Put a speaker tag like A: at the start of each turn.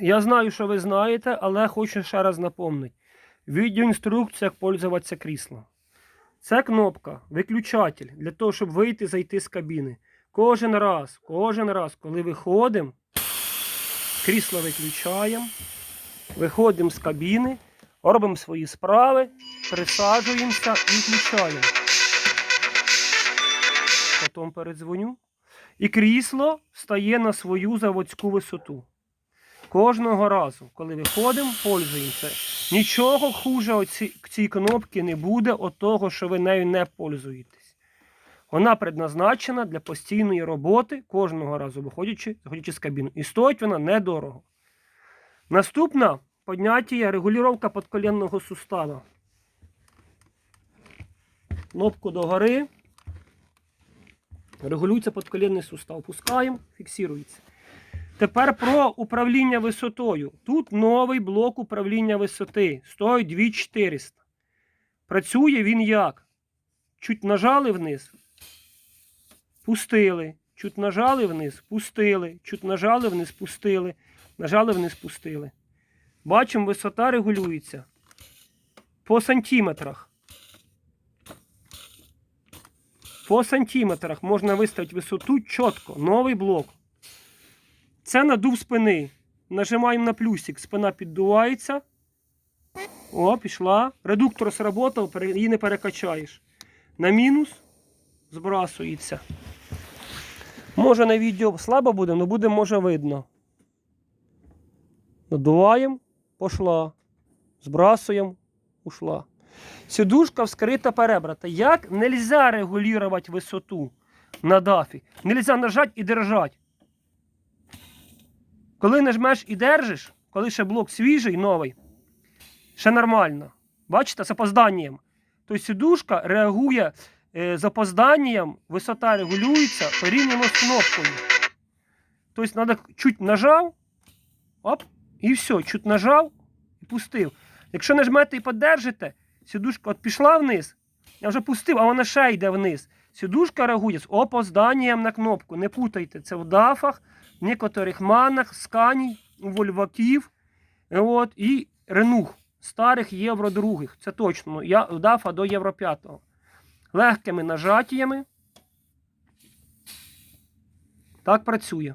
A: Я знаю, що ви знаєте, але хочу ще раз напомнити. Відеоінструкція, як пользуватися кріслом. Це кнопка, виключатель для того, щоб вийти зайти з кабіни. Кожен раз, кожен раз, коли виходимо, крісло виключаємо, виходимо з кабіни, робимо свої справи, присаджуємося і включаємо. Потім передзвоню. І крісло стає на свою заводську висоту. Кожного разу, коли виходимо, пользуємося. Нічого хуже оці, цій кнопки не буде от того, що ви нею не пользуєтесь. Вона предназначена для постійної роботи кожного разу, виходячи, заходячи з кабіну. І стоїть вона недорого. Наступна поняття регулювання подколенного сустава. Кнопку догори. Регулюється подколенний сустав. Пускаємо, фіксується. Тепер про управління висотою. Тут новий блок управління висоти. Стоїть 2400. Працює він як? Чуть нажали вниз, пустили. Чуть нажали вниз, пустили. Чуть нажали вниз, пустили. Нажали вниз, пустили. Бачимо, висота регулюється по сантиметрах. По сантиметрах можна виставити висоту чітко. Новий блок. Це надув спини. Нажимаємо на плюсик, спина піддувається. О, пішла. Редуктор сработав, її не перекачаєш. На мінус збрасується. Може на відео слабо буде, але буде може видно. Надуваємо, пошла. Збрасуємо, ушла. Сідушка вскрита перебрата. Як нельзя регулювати висоту на дафі? Нельзя нажати і держати. Коли нажмеш і держиш, коли ще блок свіжий, новий, ще нормально. Бачите, з опозданням. Тобто сідушка реагує е, з опозданням, висота регулюється порівняно з кнопкою. Тобто треба чуть нажав, оп, і все, чуть нажав і пустив. Якщо нажмете і подержите, сідушка от пішла вниз, я вже пустив, а вона ще йде вниз. Сідушка реагує з опозданням на кнопку. Не путайте, це в дафах, некоторих манах, сканій, вольваків е, от, і ренух старих євро других. Це точно. Я в дафа до євро 5. Легкими нажатіями. Так працює.